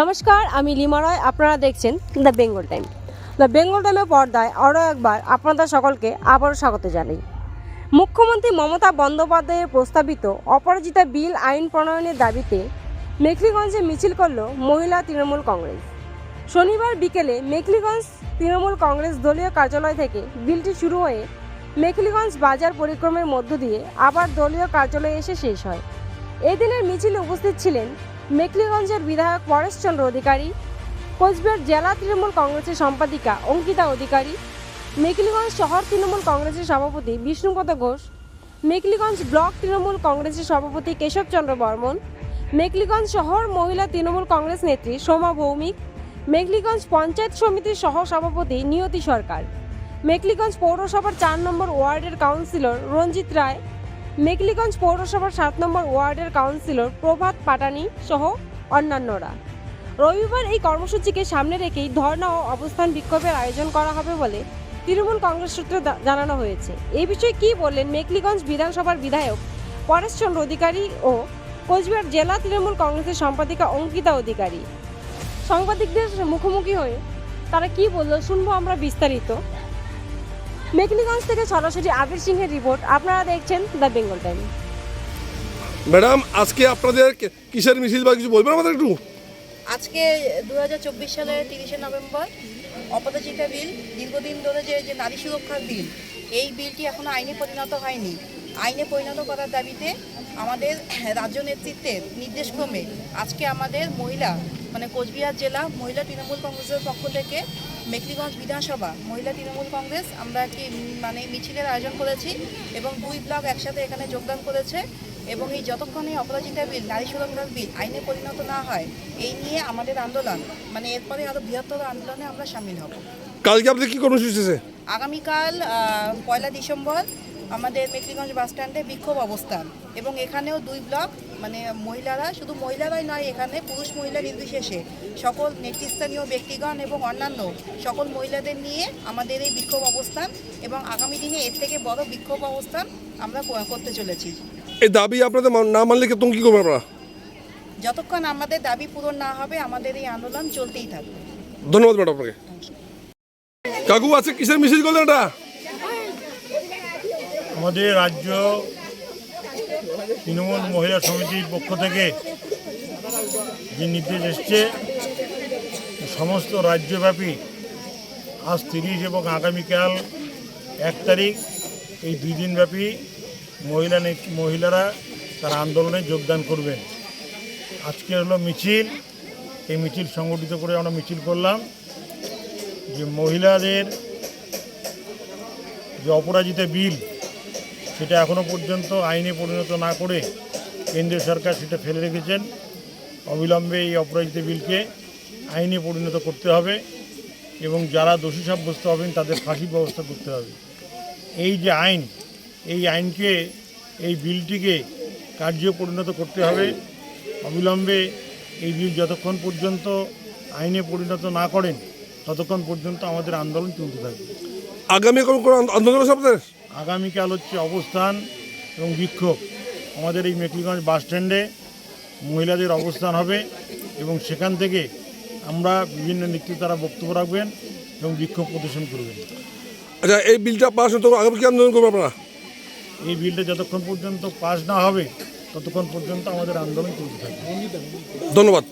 নমস্কার, আমি লিমা রয়, আপনারা দেখছেন the Bengal time the Bengal টাইমের পর্দায় আরও একবার আপনাদের সকলকে আবারও স্বাগত জানাই। মুখ্যমন্ত্রী মমতা বন্দ্যোপাধ্যায়ের প্রস্তাবিত অপরাজিতা বিল আইন প্রণয়নের দাবিতে মেখলিগঞ্জে মিছিল করল মহিলা তৃণমূল কংগ্রেস। শনিবার বিকেলে মেখলিগঞ্জ তৃণমূল কংগ্রেস দলীয় কার্যালয় থেকে বিলটি শুরু হয়ে মেখলিগঞ্জ বাজার পরিক্রমের মধ্য দিয়ে আবার দলীয় কার্যালয়ে এসে শেষ হয়। এদিনের মিছিলে উপস্থিত ছিলেন মেখলিগঞ্জের বিধায়ক পরেশচন্দ্র অধিকারী, কোচবিহার জেলা তৃণমূল কংগ্রেসের সম্পাদিকা অঙ্কিতা অধিকারী মেকলিগঞ্জ শহর তৃণমূল কংগ্রেসের সভাপতি বিষ্ণুপদ ঘোষ মেকলিগঞ্জ ব্লক তৃণমূল কংগ্রেসের সভাপতি কেশবচন্দ্র বর্মন মেকলিগঞ্জ শহর মহিলা তৃণমূল কংগ্রেস নেত্রী সোমা ভৌমিক, মেখলিগঞ্জ পঞ্চায়েত সমিতির সহ সভাপতি নিয়তি সরকার মেকলিগঞ্জ পৌরসভার চার নম্বর ওয়ার্ডের কাউন্সিলর রঞ্জিত রায় মেকলিগঞ্জ পৌরসভার সাত নম্বর ওয়ার্ডের কাউন্সিলর প্রভাত পাটানি সহ অন্যান্যরা। রবিবার এই কর্মসূচিকে সামনে রেখেই ধর্ণা ও অবস্থান বিক্ষোভের আয়োজন করা হবে বলে তৃণমূল কংগ্রেস সূত্রে জানানো হয়েছে। এ বিষয়ে কী বললেন মেকলিগঞ্জ বিধানসভার বিধায়ক পরেশচন্দ্র অধিকারী ও কোচবিহার জেলা তৃণমূল কংগ্রেসের সম্পাদিকা অঙ্কিতা অধিকারী। সাংবাদিকদের মুখোমুখি হয়ে তারা কি বলল, শুনব আমরা বিস্তারিত। মেকলিগঞ্জ থেকে সরাসরি আবির সিংহের রিপোর্ট। আপনারা দেখছেন দ্য বেঙ্গল টাইম। ম্যাডাম আজকে আপনাদের কিসের মিছিল বা কিছু বলবেন আমাদের একটু? আজকে দু হাজার চব্বিশ সালের তিরিশে নভেম্বর অপরাজিতা বিল দীর্ঘদিন ধরে যে যে নারী সুরক্ষার বিল এই বিলটি এখনও আইনে পরিণত হয়নি। আইনে পরিণত করার দাবিতে আমাদের রাজ্য নেতৃত্বের নির্দেশক্রমে আজকে আমাদের মহিলা মানে কোচবিহার জেলা মহিলা তৃণমূল কংগ্রেসের পক্ষ থেকে মেকলিগঞ্জ বিধানসভা মহিলা তৃণমূল কংগ্রেস আমরা একটি মানে মিছিলের আয়োজন করেছি এবং দুই ব্লক একসাথে এখানে যোগদান করেছে এবং এই যতক্ষণ এই অপরাজিতা বিল নারী সুরক্ষার বিল আইনে পরিণত না হয় এই নিয়ে আমাদের আন্দোলন মানে এরপরে আরও বৃহত্তর আন্দোলনে আমরা সামিল হব। কালকে আপনাদের কি কর্মসূচি আগামীকাল পয়লা ডিসেম্বর আমাদের মেকলিগঞ্জ বাস স্ট্যান্ডে বিক্ষোভ অবস্থান এবং এখানেও দুই ব্লক মানে মহিলারা শুধু মহিলারাই নয় এখানে পুরুষ মহিলা নির্বিশেষে। সকল নেতৃস্থানীয় ব্যক্তিগণ এবং অন্যান্য সকল মহিলাদের নিয়ে আমাদের এই বিক্ষোভ অবস্থান এবং আগামী দিনে এর থেকে বড় বিক্ষোভ অবস্থান আমরা করতে চলেছি। এই দাবি আপনাদের মান- না মানলে কি তখন কি করবেন আপনারা? যতক্ষণ আমাদের দাবি পূরণ না হবে আমাদের এই আন্দোলন চলতেই থাকবে। ধন্যবাদ ম্যাডাম আপনাকে। কাকু আছে কিসের মিছিল করলেন এটা? আমাদের রাজ্য তৃণমূল মহিলা সমিতির পক্ষ থেকে যে নির্দেশ এসছে, সমস্ত রাজ্যব্যাপী আজ তিরিশ এবং আগামীকাল এক তারিখ এই দুই দিনব্যাপী মহিলা মহিলারা তারা আন্দোলনে যোগদান করবেন। আজকে হলো মিছিল। এই মিছিল সংগঠিত করে আমরা মিছিল করলাম যে মহিলাদের যে অপরাজিতা বিল সেটা এখনও পর্যন্ত আইনে পরিণত না করে কেন্দ্রীয় সরকার সেটা ফেলে রেখেছেন। অবিলম্বে এই অপরাজিত বিলকে আইনে পরিণত করতে হবে এবং যারা দোষী সাব্যস্ত হবেন তাদের ফাঁসির ব্যবস্থা করতে হবে। এই যে আইন, এই আইনকে, এই বিলটিকে কার্য পরিণত করতে হবে। অবিলম্বে এই বিল যতক্ষণ পর্যন্ত আইনে পরিণত না করেন, ততক্ষণ পর্যন্ত আমাদের আন্দোলন চলতে থাকবে। আগামী কোন আন্দোলন আগামীকাল হচ্ছে অবস্থান এবং বিক্ষোভ। আমাদের এই মেকলিগঞ্জ বাস স্ট্যান্ডে মহিলাদের অবস্থান হবে এবং সেখান থেকে আমরা বিভিন্ন নেতৃত্বারা বক্তব্য রাখবেন এবং বিক্ষোভ প্রদর্শন করবেন। আচ্ছা এই বিলটা পাস হতো আগামী কি আন্দোলন করবেন আপনারা? এই বিলটা যতক্ষণ পর্যন্ত পাস না হবে ততক্ষণ পর্যন্ত আমাদের আন্দোলন চলতে থাকবে। ধন্যবাদ।